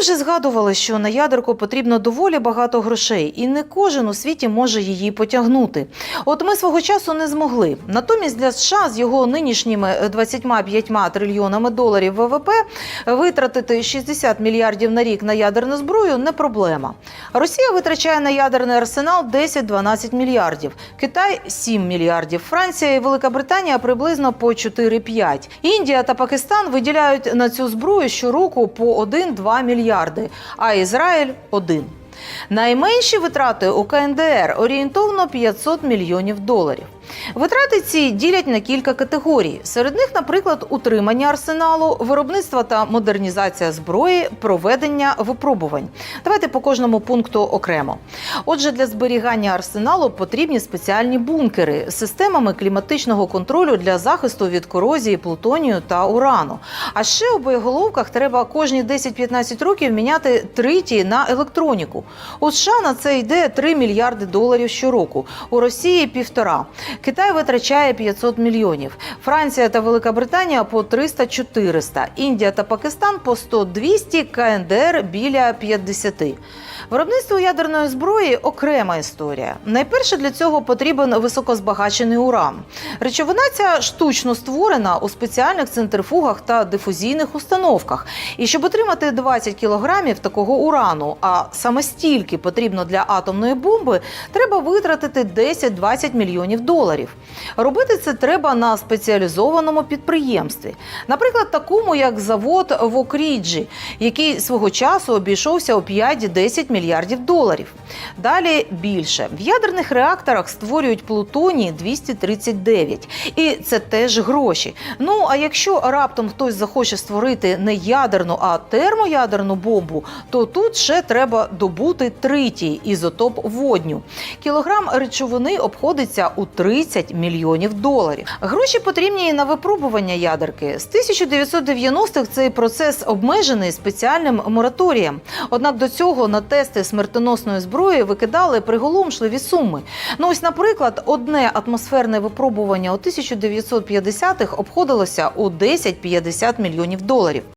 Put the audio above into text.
Вже згадували, що на ядерку потрібно доволі багато грошей, і не кожен у світі може її потягнути. От ми свого часу не змогли. Натомість для США з його нинішніми 25 трильйонами доларів ВВП витратити 60 мільярдів на рік на ядерну зброю не проблема. Росія витрачає на ядерний арсенал 10-12 мільярдів, Китай 7 мільярдів, Франція і Велика Британія приблизно по 4-5. Індія та Пакистан виділяють на цю зброю щороку по 1-2 мільярди, а Ізраїль 1. Найменші витрати у КНДР орієнтовно 500 мільйонів доларів. Витрати ці ділять на кілька категорій. Серед них, наприклад, утримання арсеналу, виробництво та модернізація зброї, проведення випробувань. Давайте по кожному пункту окремо. Отже, для зберігання арсеналу потрібні спеціальні бункери з системами кліматичного контролю для захисту від корозії, плутонію та урану. А ще у боєголовках треба кожні 10-15 років міняти триті на електроніку. У США на це йде 3 мільярди доларів щороку. У Росії півтора. Китай витрачає 500 мільйонів. Франція та Велика Британія по 300-400. Індія та Пакистан по 100-200, КНДР біля 50. Виробництво ядерної зброї окрема історія. Найперше для цього потрібен високозбагачений уран. Речовина ця штучно створена у спеціальних центрифугах та дифузійних установках. І щоб отримати 20 кілограмів такого урану, а саме стільки потрібно для атомної бомби, треба витратити 10-20 мільйонів доларів. Робити це треба на спеціалізованому підприємстві, наприклад, такому як завод в Окріджі, який свого часу обійшовся у 5-10 мільярдів доларів. Далі більше в ядерних реакторах створюють плутоній 239. І це теж гроші. Ну а якщо раптом хтось захоче створити не ядерну, а термоядерну бомбу, то тут ще треба добути тритій ізотоп водню. Кілограм речовини обходиться у 30 мільйонів доларів. Гроші потрібні і на випробування ядерки. З 1990-х цей процес обмежений спеціальним мораторієм. Однак до цього на тести смертоносної зброї викидали приголомшливі суми. Ну ось, наприклад, одне атмосферне випробування у 1950-х обходилося у 10-50 мільйонів доларів.